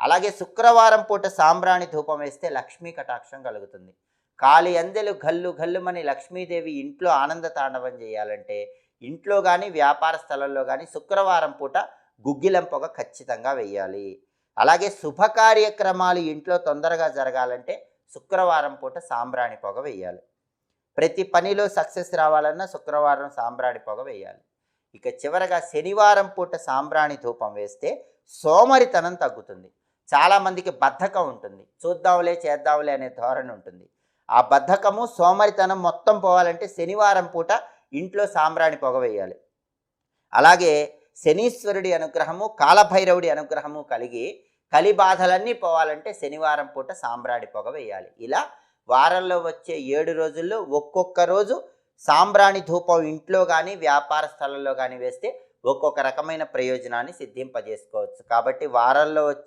అలాగే శుక్రవారం పూట సాంబ్రాణి ధూపం వేస్తే లక్ష్మీ కటాక్షం కలుగుతుంది. కాలి అందెలు గల్లు గల్లుమని లక్ష్మీదేవి ఇంట్లో ఆనంద తాండవం చేయాలంటే ఇంట్లో కానీ వ్యాపార స్థలంలో కానీ శుక్రవారం పూట గుగ్గిలం పొగ ఖచ్చితంగా వేయాలి. అలాగే శుభ కార్యక్రమాలు ఇంట్లో తొందరగా జరగాలంటే శుక్రవారం పూట సాంబ్రాణి పొగ వేయాలి. ప్రతి పనిలో సక్సెస్ రావాలన్నా శుక్రవారం సాంబ్రాణి పొగ వేయాలి. ఇక చివరగా శనివారం పూట సాంబ్రాణి ధూపం వేస్తే సోమరితనం తగ్గుతుంది. చాలామందికి బద్ధకం ఉంటుంది. చూద్దాంలే చేద్దాంలే అనే ధోరణి ఉంటుంది. ఆ బద్ధకము సోమరితనం మొత్తం పోవాలంటే శనివారం పూట ఇంట్లో సాంబ్రాణి పొగ వేయాలి. అలాగే శనీశ్వరుడి అనుగ్రహము కాలభైరవుడి అనుగ్రహము కలిగి కలి బాధలన్నీ పోవాలంటే శనివారం పూట సాంబ్రాణి పొగ వేయాలి. ఇలా వారంలో వచ్చే ఏడు రోజుల్లో ఒక్కొక్క రోజు సాంబ్రాణి ధూపం ఇంట్లో కానీ వ్యాపార స్థలంలో కానీ వేస్తే ఒక్కొక్క రకమైన ప్రయోజనాన్ని సిద్ధింపజేసుకోవచ్చు. కాబట్టి వారంలో వచ్చే